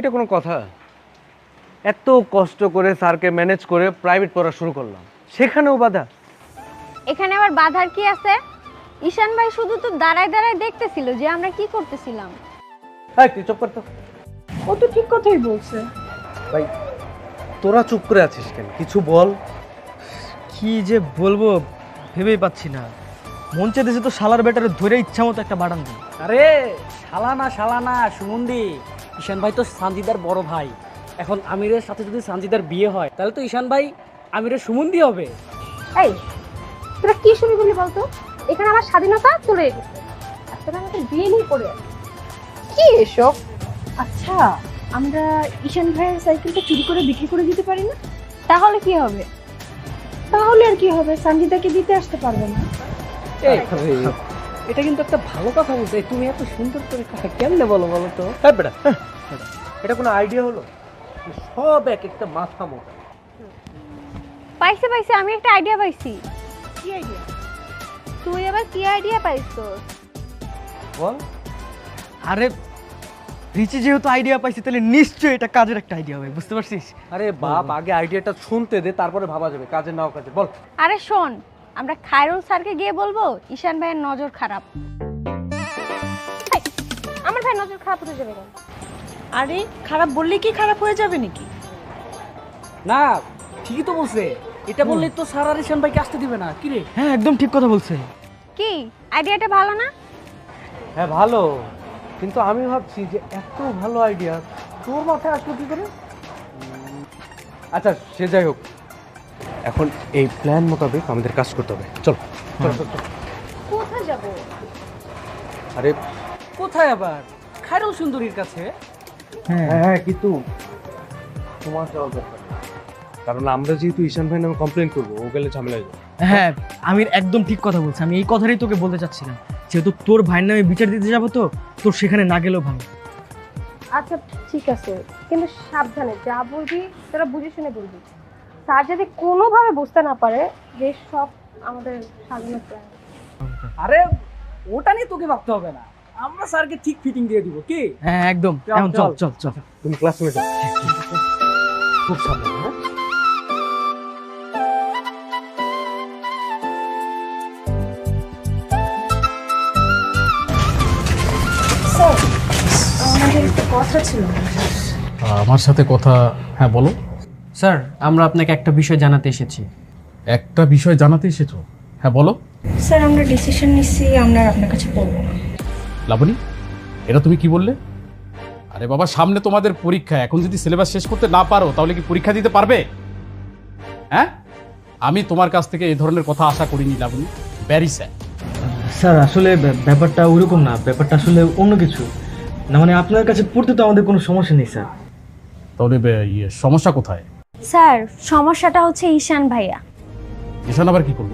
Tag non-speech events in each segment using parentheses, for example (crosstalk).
এটা কোনো কথা? এত কষ্ট করে স্যারকে ম্যানেজ করে প্রাইভেট পড়া শুরু করলাম। সেখানেও বাধা। এখানে আবার বাধার কি আছে? ঈশান ভাই শুধু তো দাঁড়ায় দাঁড়ায় দেখতেছিল যে আমরা কি করতেছিলাম। হ্যাঁ তুই চুপ করতো ও তো ঠিক কথাই বলছে। ভাই তোরা চুপ করে আছিস কেন? কিছু বল। কি যে বলব ভেবেই পাচ্ছি না। মঞ্চে দেশে তো শালার বেটারে ধরে ইচ্ছা মতো একটা বাড়ান দিই আরে শালানা শালানা সুমন্দি ঈশান ভাই তো সানজিদার বড় ভাই। এখন আমিরের সাথে যদি সানজিদার বিয়ে হয় তাহলে তো ঈশান ভাই আমিরের সুমন্দি হবে। এই তোরা কি শুরু করলি বলতো? এখানে আমার স্বাধীনতা চলে গেছে আর তোরা আমাদের বিয়ে নিয়ে পড়ে কি এসব? আচ্ছা আমরা ঈশান ভাইয়ের সাইকেলটা চুরি করে বিক্রি করে দিতে পারি না? তাহলে কি হবে? তাহলে আর কি হবে? সঞ্জিতাকে দিতে আসতে পারবে না। এই, এটা কিন্তু একটা ভালো কথা বলছে তুমি এত সুন্দর করে কথা কেমনে বলো বলো তো? হ্যাঁ বেটা হ্যাঁ, এটা কোনো আইডিয়া হলো? সব এক একটা মাথা মোটা। পাইছে পাইছে আমি একটা আইডিয়া পাইছি। কি আইডিয়া তুই আবার কি আইডিয়া পাইছো? বল। আরে রিচি যেহেতু আইডিয়া পাইছি তাহলে নিশ্চয়ই এটা কাজের একটা আইডিয়া হবে বুঝতে পারছিস? আরে বাপ আগে আইডিয়াটা শুনতে দে তারপরে ভাবা যাবে কাজে নাও কাজে বল। আরে শোন আমরা খায়রুল স্যারকে গিয়ে বলব ঈশান ভাইয়ের নজর খারাপ। আমার ভাই নজর খারাপ হতে যাবে কেন? আরে খারাপ বললে কি খারাপ হয়ে যাবে নাকি? না ঠিকই তো বলছে। এটা বললে তো স্যার আর ঈশান ভাইকে আসতে দিবে না। কি রে? হ্যাঁ একদম ঠিক কথা বলছে। কি? আইডিয়াটা ভালো না? হ্যাঁ ভালো। কিন্তু আমি ভাবছি যে এত ভালো আইডিয়া তোর মাথায় আসলো কি করে? আচ্ছা সে যাই হোক। এখন এই প্ল্যান মোতাবেক আমাদের কাজ করতে হবে। চল। কোথায় যাব? আরে কোথায় আবার? খায়রুল সুন্দরীর কাছে? হ্যাঁ। হ্যাঁ হ্যাঁ কিন্তু তোমার যাওয়া দরকার কারণ আমরা যেহেতু ঈশান ভাই নামে কমপ্লেন করব ও গেলে ঝামেলা হয়ে যাবে। হ্যাঁ আমির একদম ঠিক কথা বলছে। আমি এই কথাটাই তোকে বলতে চাচ্ছিলাম। যেহেতু তোর ভাইয়ের নামে বিচার দিতে যাব তো তোর সেখানে না গেলেও ভালো। আচ্ছা ঠিক আছে। কিন্তু সাবধানে যা বলবি তোরা বুঝে শুনে বলবি। স্যার যাতে কোনোভাবে বুঝতে না পারে যে সব আমাদের স্বাধীনতা। আরে ওটা নিয়ে তোকে ভাবতে হবে না। আমরা স্যারকে ঠিক ফিটিং দিয়ে দিব কি? হ্যাঁ একদম। এখন চল চল। চল তুমি ক্লাসমেট খুব সাবধানে হ্যাঁ? আমাদের একটা কথা ছিল। আমার সাথে কথা হ্যাঁ বলো। স্যার আমরা আপনাকে একটা বিষয় জানাতে এসেছি। একটা বিষয় জানাতে এসেছ? হ্যাঁ বলো। স্যার আমরা ডিসিশন নিচ্ছি আমরা আর আপনার কাছে পড়ব না লাবণী এটা তুমি কি বললে? আরে বাবা সামনে তোমাদের পরীক্ষা। এখন যদি সিলেবাস শেষ করতে না পারো তাহলে কি পরীক্ষা দিতে পারবে? হ্যাঁ? আমি তোমার কাছ থেকে এই ধরনের কথা আশা করিনি লাবণী। ভ্যারি স্যার স্যার আসলে ব্যাপ- ব্যাপারটা ওইরকম না। ব্যাপারটা আসলে অন্য কিছু। না মানে আপনার কাছে পড়তে তো আমাদের কোনো সমস্যা নেই স্যার। তাহলে ইয়ে সমস্যা কোথায়? স্যার সমস্যাটা হচ্ছে ঈশান ভাইয়া। ঈশান আবার কি করব?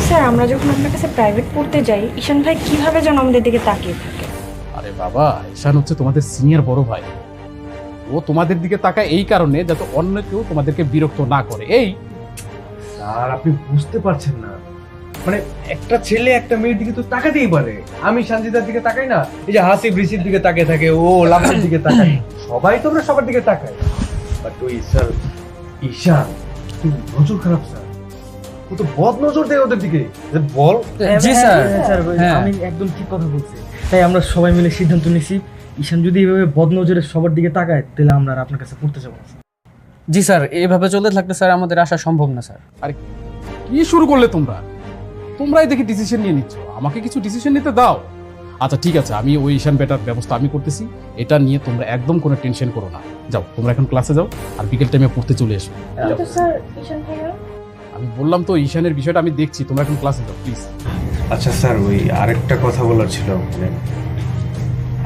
স্যার আমরা যখন আপনার কাছে প্রাইভেট পড়তে যাই ঈশান ভাই কীভাবে যেন আমাদের দিকে তাকিয়ে থাকে? আরে বাবা ঈশান হচ্ছে তোমাদের সিনিয়র বড় ভাই। ও তোমাদের দিকে তাকায় এই কারণে যাতে অন্য কেউ তোমাদেরকে বিরক্ত না করে। এই! আর আপনি বুঝতে পারছেন না। মানে একটা ছেলে একটা মেয়ের দিকে তো তাকাতেই পারে। আমি সঞ্জিতার দিকে তাকাই না এই যে হাসি বৃষ্টির দিকে তাকিয়ে থাকে ও লাভের দিকে তাকায়। সবাই তো আমরা সবার দিকে তাকায় বাট ওই স্যার ঈশান কি নজর খারাপ স্যার। ও তো বদ নজর দেয় ওদের দিকে। বল। জি স্যার। স্যার হ্যাঁ। আমি একদম ঠিক কথা বলছি। তাই আমরা সবাই মিলে সিদ্ধান্ত নিছি ঈশান যদি এইভাবে বদনজরে সবার দিকে তাকায় তাহলে আমরা আর আপনার কাছে পড়তে যাব না জি স্যার এইভাবে চলতে থাকলে স্যার আমাদের আসা সম্ভব না স্যার। কি শুরু করলে তোমরা? তোমরাই দেখি ডিসিশন নিয়ে নিচ্ছ। আমাকে কিছু ডিসিশন নিতে দাও। আচ্ছা ঠিক আছে আমি ওই ঈশান বেটার ব্যবস্থা আমি করতেছি। এটা নিয়ে তোমরা একদম কোনো টেনশন করো না। যাও তোমরা এখন ক্লাসে যাও আর বিকেল টাইমে পড়তে চলে এসো। আমি বললাম তো ঈশানের বিষয়টা আমি দেখছি তোমরা এখন ক্লাসে যাও প্লিজ আচ্ছা স্যার ওই আরেকটা কথা বলার ছিল মানে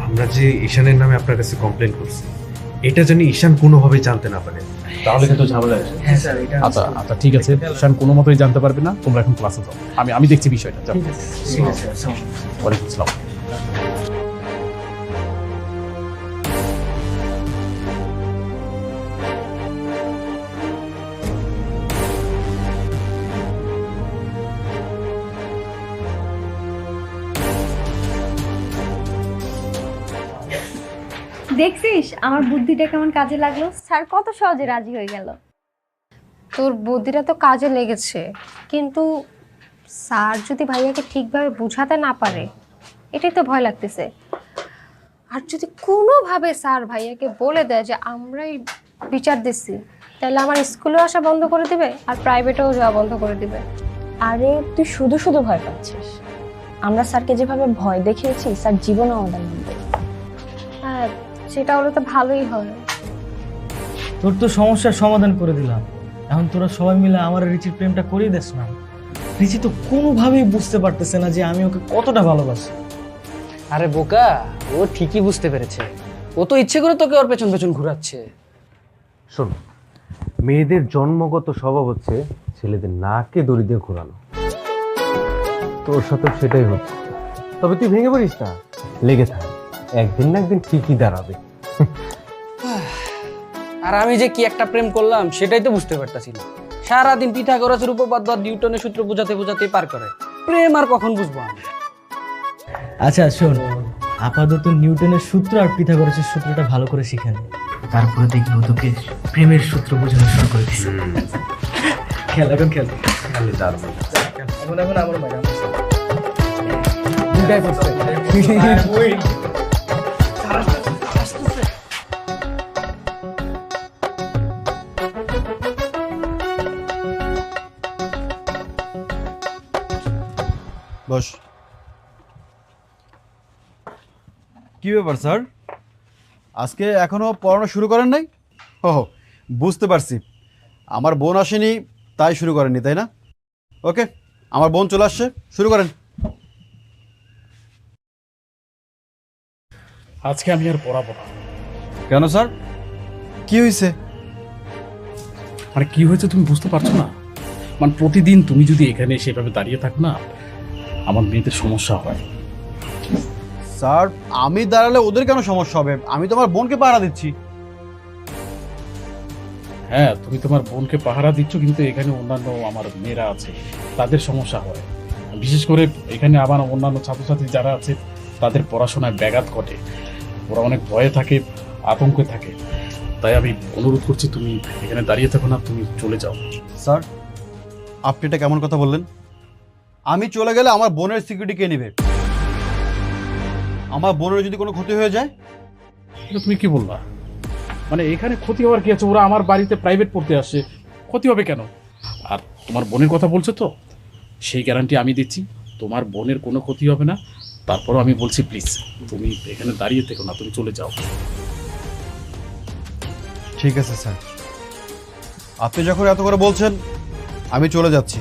আমরা যে ঈশানের নামে আপনার কাছে কমপ্লেন করছি এটা জানি ঈশান কোনোভাবে জানতে না পারে। তাহলে কিন্তু ঝামেলা আছে। হ্যাঁ স্যার এটা আচ্ছা আচ্ছা ঠিক আছে ঈশান কোনো মতোই জানতে পারবে না তোমরা এখন ক্লাসে যাও। আমি আমি দেখছি বিষয়টা ঠিক আছে ঠিক আছে স্যার ওয়ালাইকুম আসসালাম। দেখছিস? আমার বুদ্ধিটা কেমন কাজে লাগল? স্যার, কত সহজে রাজি হয়ে গেল। তোর বুদ্ধিটা তো কাজে লেগেছে। কিন্তু স্যার যদি ভাইয়াকে ঠিকভাবে বুঝাতে না পারে এটাই তো ভয় লাগতেছে। আর যদি কোনোভাবে স্যার ভাইয়াকে বলে দেয় যে আমরাই বিচার দিচ্ছি তাহলে আমার স্কুলেও আসা বন্ধ করে দিবে আর প্রাইভেটেও যাওয়া বন্ধ করে দিবে। আরে তুই শুধু শুধু ভয় পাচ্ছিস। আমরা স্যারকে যেভাবে ভয় দেখিয়েছি স্যার জীবনও আমাদের না। হ্যাঁ সেটা হলে তো ভালোই হয়। তোর তো সমস্যার সমাধান করে দিলাম। এখন তোরা সবাই মিলে আমার রিচির প্রেমটা করিয়ে দিস না। রিচি তো কোনোভাবেই বুঝতে পারতেছে না যে আমি ওকে কতটা ভালোবাসি। আরে বোকা ও ঠিকই বুঝতে পেরেছে। ও তো ইচ্ছে করে তোকে ওর পেছন পেছন ঘোরাচ্ছে। শোন মেয়েদের জন্মগত স্বভাব হচ্ছে ছেলেদের নাকে দড়ি দিয়ে ঘোরানো। তোর সাথে সেটাই হচ্ছে। তবে তুই ভেঙে পড়িস না। লেগে থাক একদিন না একদিন ঠিকই দাঁড়াবে। (sighs) আর আমি যে কি একটা প্রেম করলাম সেটাই তো বুঝতে পারতাছি না। সারাদিন পিঠা পিথাগোরাসের উপপাদ্য আর নিউটনের সূত্র বোঝাতে বোঝাতে পার করে। প্রেম আর কখন বুঝব আমি আচ্ছা শোন আপাতত নিউটনের সূত্র আর পিথাগোরাসের সূত্রটা ভালো করে শিখে নে। তারপরে দেখব তোকে প্রেমের সূত্র বোঝানো শুরু করে দিস খেল এখন খেল। তাহলে দাঁড়াবে এখন এখন আমার বস। কি ব্যাপার স্যার? আজকে এখনও পড়ানো শুরু করেন নাই? ও বুঝতে পারছি। আমার বোন আসেনি তাই শুরু করেননি তাই না? ওকে আমার বোন চলে আসছে শুরু করেন। আজকে আমি আর পড়াবো না। কেন স্যার? কি হয়েছে? মানে কি হয়েছে তুমি বুঝতে পারছ না? মানে প্রতিদিন তুমি যদি এখানে সেভাবে দাঁড়িয়ে থাক না আমার মেয়েদের সমস্যা হয়। স্যার আমি দাঁড়ালে ওদের কেন সমস্যা হবে? আমি তোমার বোনকে পাহারা দিচ্ছি। হ্যাঁ তুমি তোমার বোনকে পাহারা দিচ্ছ কিন্তু এখানে অন্যান্য আমার মেয়েরা আছে তাদের সমস্যা হয়। বিশেষ করে এখানে আবার অন্যান্য ছাত্রছাত্রী যারা আছে তাদের পড়াশোনায় ব্যাঘাত ঘটে। ওরা অনেক ভয়ে থাকে আতঙ্কে থাকে। তাই আমি অনুরোধ করছি তুমি এখানে দাঁড়িয়ে থাকো না তুমি চলে যাও। স্যার আপনি এটা কেমন কথা বললেন? আমি চলে গেলে আমার বোনের সিকিউরিটি কে নেবে? আমার বোনের যদি কোনো ক্ষতি হয়ে যায়? এটা তুমি কি বললা? মানে এখানে ক্ষতি হওয়ার কি আছে? ওরা আমার বাড়িতে প্রাইভেট পড়তে আসে। ক্ষতি হবে কেন? আর তোমার বোনের কথা বলছো তো? সেই গ্যারান্টি আমি দিচ্ছি। তোমার বোনের কোনো ক্ষতি হবে না। তারপরও আমি বলছি প্লিজ তুমি এখানে দাঁড়িয়ে থেকো না তুমি চলে যাও। ঠিক আছে স্যার। আপনি যখন এত করে বলছেন আমি চলে যাচ্ছি।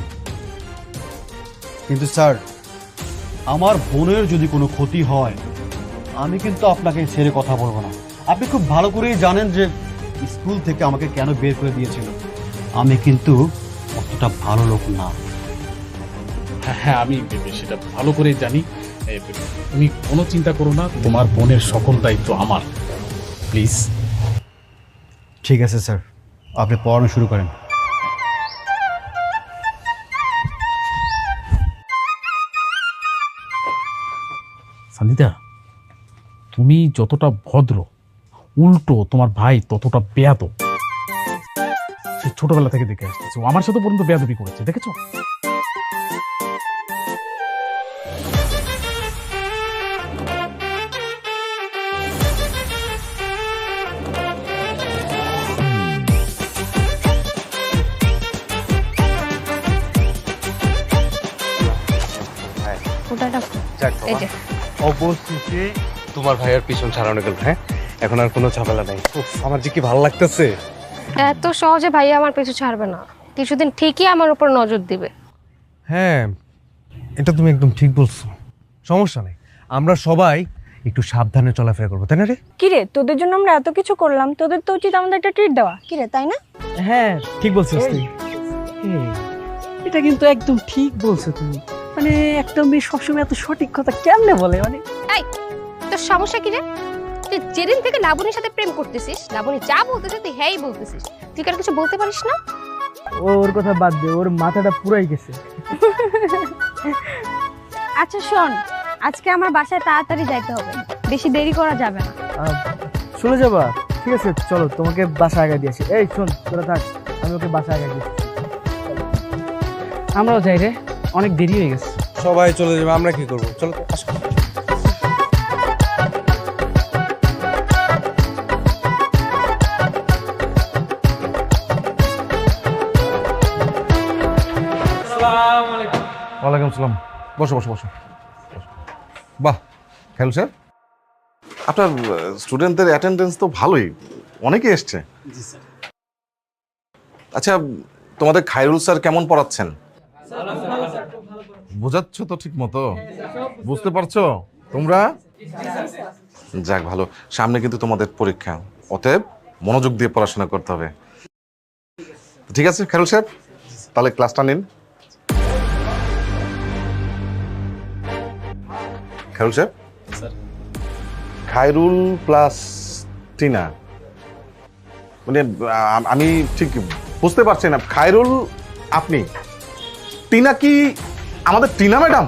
কিন্তু স্যার আমার বোনের যদি কোনো ক্ষতি হয় আমি কিন্তু আপনাকে ছেড়ে কথা বলব না। আপনি খুব ভালো করেই জানেন যে স্কুল থেকে আমাকে কেন বের করে দিয়েছিল। আমি কিন্তু অতটা ভালো লোক না। হ্যাঁ হ্যাঁ আমি সেটা ভালো করে জানি। তুমি কোনো চিন্তা করো না তোমার বোনের সকল দায়িত্ব আমার। প্লিজ। ঠিক আছে স্যার। আপনি পড়ানো শুরু করেন। সন্দিতা তুমি যতটা ভদ্র উল্টো তোমার ভাই ততটা বেয়াদ সে ছোটবেলা থেকে দেখে আসতেছে। ও আমার সাথে পর্যন্ত বেয়াদবি করেছে দেখেছ? ওটা যাক এই যে। অবশেষে তোমার ভাইয়ের পিছন ছাড়ানো গেল হ্যাঁ? এখন আর কোনো ঝামেলা নাই। উফ, আমার যে কি ভালো লাগতেছে। এত সহজে ভাইয়া আমার পিছু ছাড়বে না। কিছুদিন ঠিকই আমার উপর নজর দিবে। হ্যাঁ এটা তুমি একদম ঠিক বলছো। সমস্যা নেই। আমরা সবাই একটু সাবধানে চলাফেরা করব তাই না রে? কিরে তোদের জন্য আমরা এত কিছু করলাম তোদের তো উচিত আমাদের একটা ট্রিট দেওয়া। কিরে তাই না? হ্যাঁ ঠিক বলছিস তুই এটা কিন্তু একদম ঠিক বলছো তুমি। মানে একটা মেয়ে সবসময় এত সঠিক কথা কেমনে বলে? মানে তোর সমস্যা কি রে? তুই যেদিন থেকে লাবণীর সাথে প্রেম করতেছিস লাবণী যা বলতেছে তুই হ্যাঁই বলতেছিস। তুই কার কিছু বলতে পারিস না? ওর কথা বাদ দে ওর মাথাটা পুরাই গেছে। আচ্ছা শোন আজকে আমার বাসায় তাড়াতাড়ি যাইতে হবে। বেশি দেরি করা যাবে না। আহ, চলে যাবা? ঠিক আছে চলো তোমাকে বাসা আগে দিয়েছি এই শোন তোরা থাক আমি ওকে বাসা আগে দিয়েছি আমরাও যাই রে অনেক দেরি হয়ে গেছে। সবাই চলে যাবে আমরা কি করব? চলো আসো। ওয়ালাইকুম সালাম। বসো বসো বসো। বাহ খেয়াল স্যার। আপনার স্টুডেন্টদের অ্যাটেন্ডেন্স তো ভালোই। অনেকে এসছে। আচ্ছা তোমাদের খায়রুল স্যার কেমন পড়াচ্ছেন? বোঝাচ্ছ তো ঠিক মতো। বুঝতে পারছ? তোমরা? যাক ভালো। সামনে কিন্তু তোমাদের পরীক্ষা। অতএব মনোযোগ দিয়ে পড়াশোনা করতে হবে। ঠিক আছে খায়রুল সাহেব তাহলে ক্লাসটা নিন। খায়রুল সাহেব খায়রুল প্লাস টিনা মানে আমি ঠিক বুঝতে পারছি না। খায়রুল আপনি? টিনা কি আমাদের টিনা ম্যাডাম?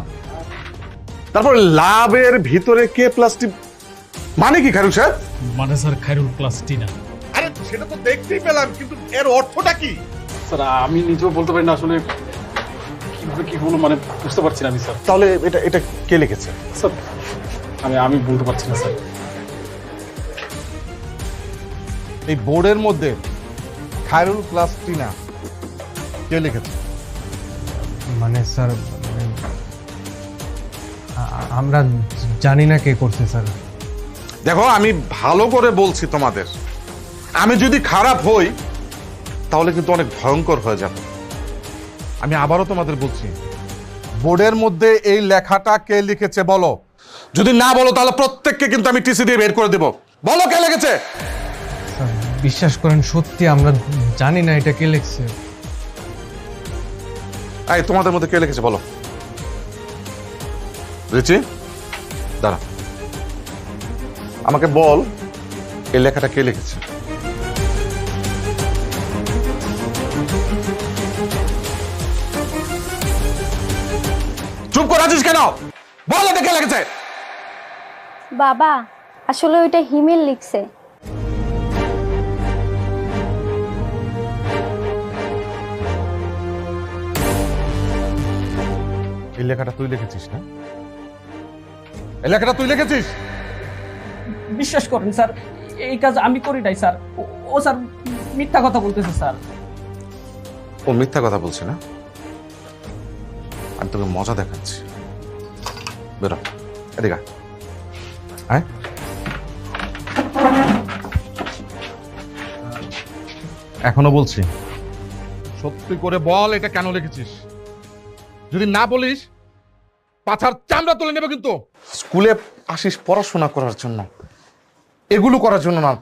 তারপর লাভের ভিতরে কে প্লাস টি মানে কি খায়রুল সাহেব মানে স্যার খায়রুল প্লাস টিনা আরে সেটা তো দেখতেই পেলাম কিন্তু এর অর্থটা কি? স্যার আমি নিজেও বলতে পারি না আসলে কীভাবে কি হলো মানে বুঝতে পারছি না আমি স্যার। তাহলে এটা এটা কে লিখেছে? স্যার আমি আমি বলতে পারছি না স্যার। এই বোর্ডের মধ্যে খায়রুল প্লাস টিনা কে লিখেছে? মানে স্যার মানে আমরা জানি না কে করছে স্যার। দেখো আমি ভালো করে বলছি তোমাদের। আমি যদি খারাপ হই তাহলে কিন্তু অনেক ভয়ঙ্কর হয়ে যাবে। আমি আবারও তোমাদের বলছি বোর্ডের মধ্যে এই লেখাটা কে লিখেছে বলো? যদি না বলো তাহলে প্রত্যেককে কিন্তু আমি টিসি দিয়ে বের করে দেবো। বলো কে লিখেছে? বিশ্বাস করেন সত্যি আমরা জানি না এটা কে লিখছে। এই তোমাদের মধ্যে কে লিখেছে বলো। রিচি দাঁড়া। আমাকে বল এই লেখাটা কে লিখেছে? আছিস কেন? বল এটা কে লিখেছে বাবা আসলে ওইটা হিমেল লিখছে। এই লেখাটা তুই লিখেছিস না? এই লেখাটা তুই লিখেছিস? বিশ্বাস করেন স্যার। এই কাজ আমি করি নাই স্যার। ও- ও স্যার মিথ্যা কথা বলতেছে স্যার। ও মিথ্যা কথা বলছে না? আমি তোকে মজা দেখাচ্ছি। বেরো, এদিকে। আয়। এখনও বলছি, সত্যি করে বল এটা কেন লিখেছিস? যদি না বলিস, পাছার চামড়া তুলে নেবে কিন্তু। স্কুলে আসিস পড়াশোনা করার জন্য। এগুলো করার জন্য না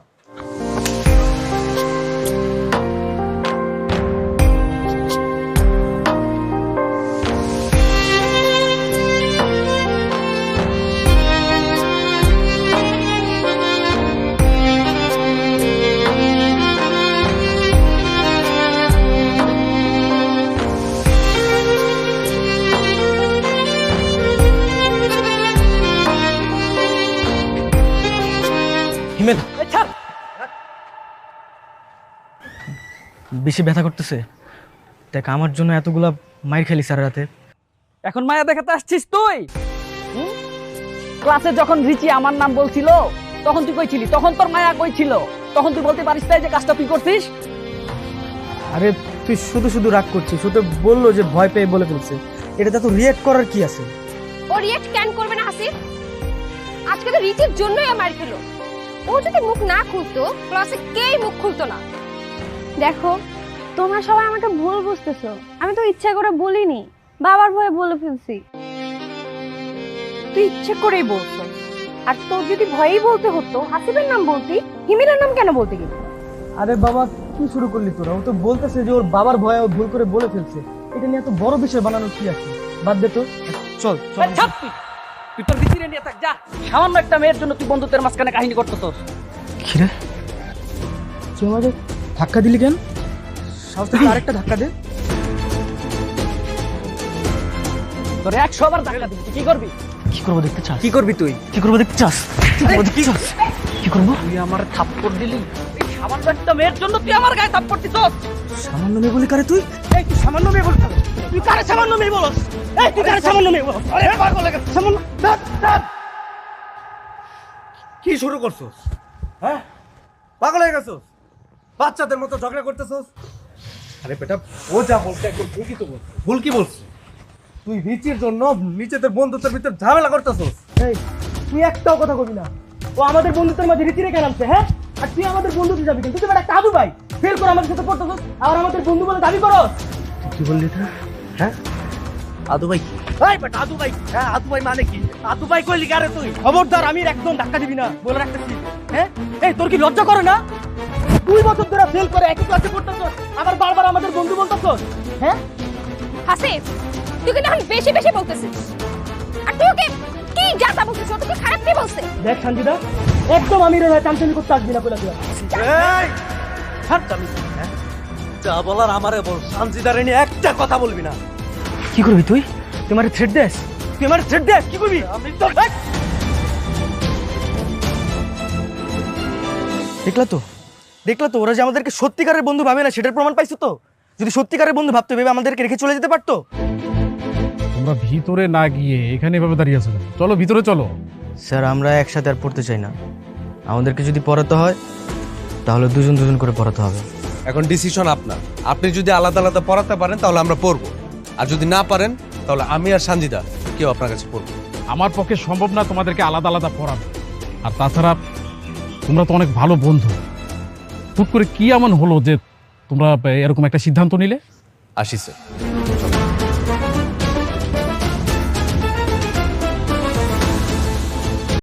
হিমেল বেশি ব্যথা করতেছে। দেখ আমার জন্য এতগুলা মাইর খেলি স্যার রাতে। এখন মায়া দেখাতে আসছিস তুই? ক্লাসে যখন রিচি আমার নাম বলছিল তখন তুই কইছিলি তখন তোর মায়া কই ছিল তখন তুই বলতে পারিস তাই যে কাজটা তুই করছিস? আরে তুই শুধু শুধু রাগ করছিস। শুধু বলল যে ভয় পেয়ে বলে ফেলছে। এটাতে তো রিয়েক্ট করার কি আছে? ও রিয়েক্ট কেন করবে না হাসিব আজকে তো রিচির জন্যই আমার খেলো। ও যদি মুখ না খুলতো ক্লাসে কেই মুখ খুলতো না? দেখো তোমরা সবাই আমাকে ভুল বুঝতেছো। আমি তো ইচ্ছা করে বলিনি বাবার ভয়ে বলে ফেলছি। তুই ইচ্ছে করেই বলছো। আর তোর যদি ভয়েই বলতে হতো হাসিবের নাম বলতি হিমেলের নাম কেন বলতে গেলি? আরে বাবা কি শুরু করলি তোরা? ও তো বলতেছে যে ওর বাবার ভয়ে ও ভুল করে বলে ফেলছে। এটা নিয়ে এত বড় বিষয় বানানোর কি আছে? বাদ দে তো। চল চল। তুই তোর রিচিরে নিয়ে থাক যা। সামান্য একটা মেয়ের জন্য তুই বন্ধুত্বের মাঝখানে কাহিনী করতেছস খিরে তুই আমাকে ধাক্কা দিলি কেন? সাহস থেকে আরেকটা ধাক্কা দে। তোর একশো বার ধাক্কা দিবি তুই কি করবি? কি করব দেখতে চাস? কি করবি তুই? কি করব দেখতে চাস? কি চাস? কি করব? তুই আমার থাপ্পড় দিলি। সামান্য একটা মেয়ের জন্য তুই আমার গায়ে থাপ্পড় দিছস সামান্য মেয়ে বলি কারে তুই? এই তুই সামান্য মেয়ে বলছ তুই কারে সামান্য মেয়ে বলস? এই তুই কারে সামান্য মেয়ে বলস আরে পাগল গেছে সামান্য ধ্যাৎ, ধ্যাৎ। কি শুরু করছোস? হ্যাঁ? পাগল হয়ে গেছোস? বাচ্চাদের মতো ঝগড়া করতেছোস? আরে বেটা ও যা বলছে একদম ঠিকই তো বলছে। ভুল কি বলছিস তুই রিচির জন্য নিজেদের বন্ধুত্বের ভিতর ঝামেলা করতেছোস। এই তুই একটাও কথা কবি না। ও আমাদের বন্ধুত্বের মাঝে রীতি রেখে নামছে হ্যাঁ? আর তুই আমাদের বন্ধুতে যাবি কিন্তু তুই একটা কাবু ভাই। ফেল করে আমাদের সাথে পড়তেছিস আর আমাদের বন্ধু বলে দাবি করস। কি বললি হ্যাঁ? আদু ভাই এই বেটা আদু ভাই হ্যাঁ আদু ভাই মানে কি? আদু ভাই কইলি কারে তুই? খবরদার আমি একদম ধাক্কা দিবি না বলে রাখতেছি। হ্যাঁ? এই তোর কি লজ্জা করে না? দুই বছর ধরে ফেল করে একই ক্লাসে পড়তেছস আবার বারবার আমাদের বন্ধু বলতেছস হ্যাঁ? হাসিফ তুই কিন্তু এখন বেশি বেশি বলতেছিস। আর তুই ওকে কি যাতা বলছিস ও তোকে খারাপ কি বলছে দেখ সঞ্জিদা একদম আমি রে চামচামি করতে আসবি না বলে দিলাম যা বলার আমারে বল সানজিদারে নিয়ে একটা কথা বলবি না। কি করবি তুই? তুই আমার থ্রেড দেস তুই আমার থ্রেড দেস কি করবি? আমি তো দেখলা তো? দেখলা তো? ওরা যে আমাদেরকে সত্যিকারের বন্ধু ভাবে না সেটার প্রমাণ পাইছো তো? যদি সত্যিকারের বন্ধু ভাবতে ভেবে আমাদেরকে রেখে চলে যেতে পারতো? তোমরা ভিতরে না গিয়ে এখানে এভাবে দাঁড়িয়ে আছো চলো ভিতরে চলো। স্যার আমরা একসাথে আর পড়তে চাই না। আমাদেরকে যদি পড়াতে হয় তাহলে দুজন দুজন করে পড়াতে হবে। এখন ডিসিশন আপনার। আপনি যদি আলাদা আলাদা পড়াতে পারেন তাহলে আমরা পড়ব। আর যদি না পারেন তাহলে আমি আর সানজিদা কেউ আপনার কাছে পড়ব আমার পক্ষে সম্ভব না তোমাদেরকে আলাদা আলাদা পড়ানো। আর তাছাড়া তোমরা তো অনেক ভালো বন্ধু। হুট করে কি এমন হলো যে তোমরা এরকম একটা সিদ্ধান্ত নিলে? আসি স্যার।